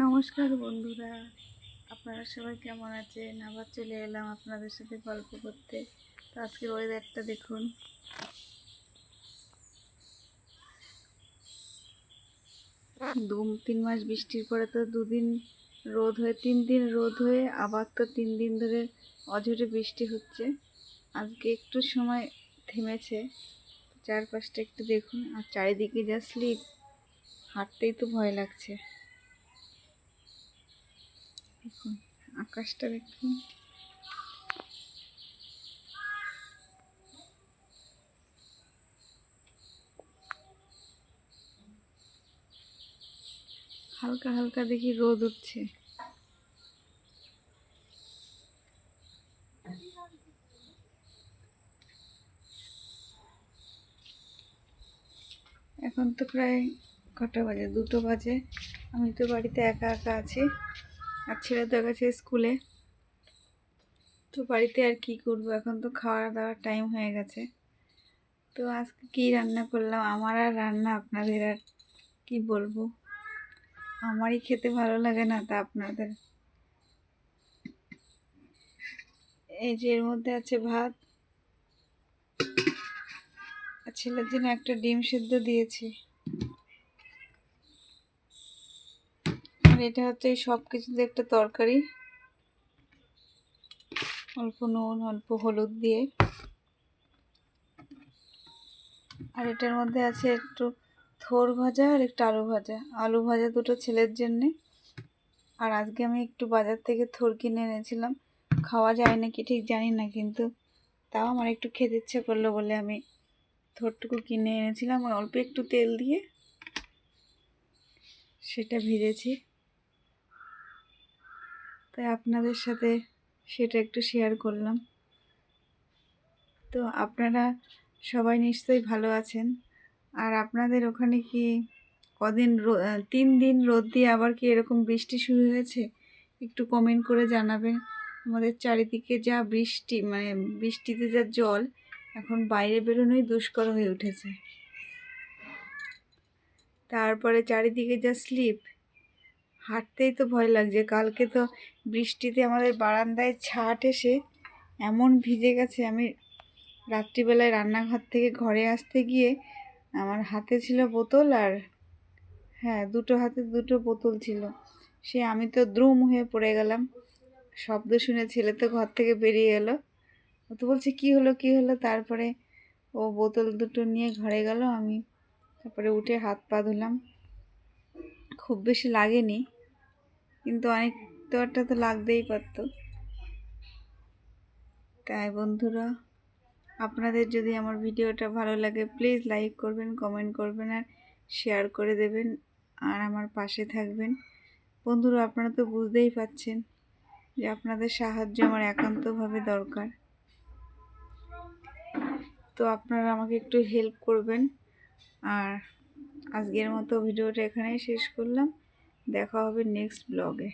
নমস্কার বন্ধুরা, আপনারা সবাই কেমন আছেন? আবার চলে এলাম আপনাদের সাথে গল্প করতে। তো আজকের ওয়েদারটা দেখুন। দু তিন মাস বৃষ্টির পরে তো দুদিন রোদ হয়ে, তিন দিন রোদ হয়ে আবার তো তিন দিন ধরে অঝরে বৃষ্টি হচ্ছে। আজকে একটু সময় থেমেছে, চারপাশটা একটু দেখুন। আর চারিদিকে যা স্লিপ, হাঁটতেই তো ভয় লাগছে। দেখুন, আকাশটা দেখুন। হালকা হালকা দেখি রোদ উঠছে। এখন তো প্রায় কটা বাজে? দুটো বাজে। আমি তো বাড়িতে একা একা আছি। আর ছেলে তো গেছে স্কুলে। তো বাড়িতে আর কি করব? এখন তো খাওয়া দাওয়ার টাইম হয়ে গেছে। তো আজকে কি রান্না করলাম? আমার আর রান্না আপনাদের আর কি বলব? আমারই খেতে ভালো লাগে না তা আপনাদের। এই যে এর মধ্যে আছে ভাত। ছেলের জন্য একটা ডিম সেদ্ধ দিয়েছি আর এটা হচ্ছে সব কিছুতে একটা তরকারি। অল্প নুন, অল্প হলুদ দিয়ে। আর এটার মধ্যে আছে একটু থোর ভাজা আর একটু আলু ভাজা। আলু ভাজা দুটো ছেলের জন্যে। আর আজকে আমি একটু বাজার থেকে থোর কিনে এনেছিলাম। খাওয়া যায় নাকি ঠিক জানি না, কিন্তু তাও আমার একটু খেতে ইচ্ছে করল বলে আমি থোরটুকু কিনে এনেছিলাম। অল্প একটু তেল দিয়ে সেটা ভেজেছি। তাই আপনাদের সাথে সেটা একটু শেয়ার করলাম। তো আপনারা সবাই নিশ্চয়ই ভালো আছেন। আর আপনাদের ওখানে কি কদিন তিন দিন রোদ দিয়ে আবার কি এরকম বৃষ্টি শুরু হয়েছে? একটু কমেন্ট করে জানাবেন। আমাদের চারিদিকে যা বৃষ্টি মানে বৃষ্টিতে যা জল, এখন বাইরে বেরোনোই দুষ্কর হয়ে উঠেছে। তারপরে চারিদিকে যা স্লিপ হাঁটতেই তো ভয় লাগছে। কালকে তো বৃষ্টিতে আমাদের বারান্দায় ছাট এসে এমন ভিজে গেছে। আমি রাত্রিবেলায় রান্নাঘর থেকে ঘরে আসতে গিয়ে আমার হাতে ছিল বোতল আর হ্যাঁ দুটো হাতে দুটো বোতল ছিল। সে আমি তো দ্রুম হয়ে পড়ে গেলাম। শব্দ শুনে ছেলে তো ঘর থেকে বেরিয়ে এলো। ও তো বলছে, কী হলো কী হলো? তারপরে ও বোতল দুটো নিয়ে ঘরে গেল। আমি তারপরে উঠে হাত পা ধুলাম। খুব বেশি লাগেনি। কিন্তু অনেক তো একটা তো লাগতেই পারত। তাই বন্ধুরা, আপনাদের যদি আমার ভিডিওটা ভালো লাগে প্লিজ লাইক করবেন কমেন্ট করবেন আর শেয়ার করে দেবেন আর আমার পাশে থাকবেন। বন্ধুরা, আপনারা তো বুঝতেই পাচ্ছেন যে আপনাদের সাহায্য আমার একান্তভাবে দরকার। তো আপনারা আমাকে একটু হেল্প করবেন আর আজকের মতো ভিডিওটা এখানেই শেষ করলাম। দেখা হবে নেক্সট ব্লগে